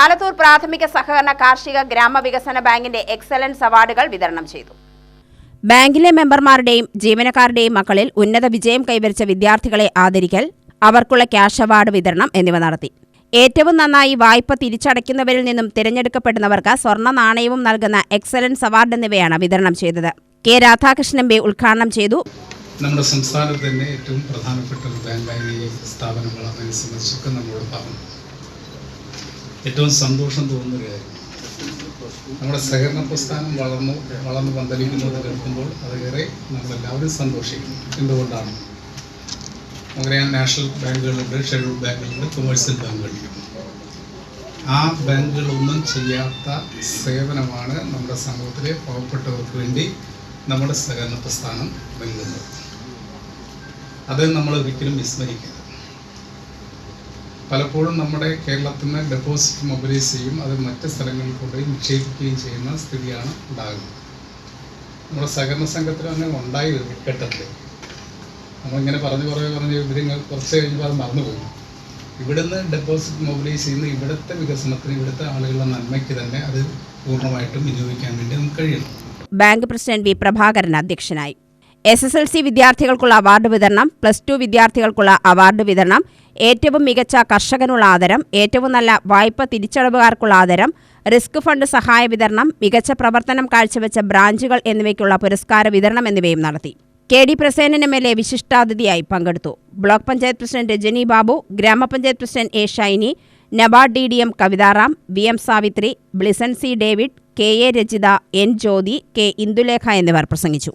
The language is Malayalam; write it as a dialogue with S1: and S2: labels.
S1: ആലത്തൂർ പ്രാഥമിക സഹകരണ കാർഷിക ഗ്രാമവികസന ബാങ്കിന്റെ എക്സലൻസ് അവാർഡുകൾ വിതരണം ചെയ്തു. ബാങ്കിലെ മെമ്പർമാരുടെയും ജീവനക്കാരുടെയും മക്കളിൽ ഉന്നത വിജയം കൈവരിച്ച വിദ്യാർത്ഥികളെ ആദരിക്കൽ അവർക്കുള്ള ക്യാഷ് അവാർഡ് വിതരണം എന്നിവ നടത്തി. ഏറ്റവും നന്നായി വായ്പ തിരിച്ചടയ്ക്കുന്നവരിൽ നിന്നും തിരഞ്ഞെടുക്കപ്പെടുന്നവർക്ക് സ്വർണ നാണയവും നൽകുന്ന എക്സലൻസ് അവാർഡ് എന്നിവയാണ് വിതരണം ചെയ്തത്. കെ രാധാകൃഷ്ണൻ ബി ഉദ്ഘാടനം ചെയ്തു.
S2: നമ്മുടെ സംസ്ഥാനത്ത് തന്നെ ഏറ്റവും പ്രധാനപ്പെട്ട ഒരു ബാങ്കായി ഈ സന്ദർശിക്കുന്ന സംബന്ധിച്ചൊക്കെ നമ്മളോട് പറഞ്ഞു. ഏറ്റവും സന്തോഷം തോന്നുന്ന കാര്യം. നമ്മുടെ സഹകരണ പ്രസ്ഥാനം വളർന്നു വളർന്നു പന്തലിക്കുന്നത് കേൾക്കുമ്പോൾ അതേറെ നമ്മളെല്ലാവരും സന്തോഷിക്കും. എന്തുകൊണ്ടാണ്? നമുക്കറിയാം നാഷണൽ ബാങ്കുകളുണ്ട് ഷെഡ്യൂൾ ബാങ്കുകളുണ്ട് കൊമേഴ്സ്യൽ ബാങ്കുകളുണ്ട് ആ ബാങ്കുകളൊന്നും ചെയ്യാത്ത സേവനമാണ് നമ്മുടെ സമൂഹത്തിലെ പാവപ്പെട്ടവർക്ക് വേണ്ടി നമ്മുടെ സഹകരണ പ്രസ്ഥാനം നൽകുന്നത്. അത് നമ്മൾ ഒരിക്കലും വിസ്മരിക്കരുത്. പലപ്പോഴും നമ്മുടെ കേരളത്തിൽ നിന്ന് ഡെപ്പോസിറ്റ് മൊബിലൈസ് ചെയ്യും. അത് മറ്റ് സ്ഥലങ്ങളിൽ കൊണ്ടുപോയി നിക്ഷേപിക്കുകയും ചെയ്യുന്ന സ്ഥിതിയാണ് ഉണ്ടാകുന്നത്. നമ്മുടെ സഹകരണ സംഘത്തിൽ അങ്ങനെ ഉണ്ടായി ഒരു ഘട്ടത്തിൽ നമ്മളിങ്ങനെ പറഞ്ഞു കുറേ പറഞ്ഞ് വിവരങ്ങൾ കുറച്ച് കഴിഞ്ഞപ്പോൾ അത് മറന്നുപോകും ഇവിടുന്ന് ഡെപ്പോസിറ്റ് മൊബിലൈസ് ചെയ്യുന്ന ഇവിടുത്തെ വികസനത്തിന് ഇവിടുത്തെ ആളുകളുടെ നന്മയ്ക്ക് തന്നെ അത് പൂർണമായിട്ടും വിനിയോഗിക്കാൻ വേണ്ടി നമുക്ക് കഴിയണം.
S1: ബാങ്ക് പ്രസിഡന്റ് വി പ്രഭാകരൻ അധ്യക്ഷനായി. എസ് എസ് എൽ സി വിദ്യാർത്ഥികൾക്കുള്ള അവാർഡ് വിതരണം പ്ലസ് ടു വിദ്യാർത്ഥികൾക്കുള്ള അവാർഡ് വിതരണം ഏറ്റവും മികച്ച കർഷകനുള്ള ആദരം ഏറ്റവും നല്ല വായ്പ തിരിച്ചടവുകാർക്കുള്ള ആദരം റിസ്ക് ഫണ്ട് സഹായ വിതരണം മികച്ച പ്രവർത്തനം കാഴ്ചവെച്ച ബ്രാഞ്ചുകൾ എന്നിവയ്ക്കുള്ള പുരസ്കാര വിതരണം എന്നിവയും നടത്തി. K D Prasenan M L A വിശിഷ്ടാതിഥിയായി പങ്കെടുത്തു. ബ്ലോക്ക് പഞ്ചായത്ത് പ്രസിഡന്റ് രജനി ബാബു ഗ്രാമപഞ്ചായത്ത് president A Shaini NABARD D D M Kavitharam V M Savithri Blisson C David K A Rajitha N Jyothi K Indulekha എന്നിവർ പ്രസംഗിച്ചു.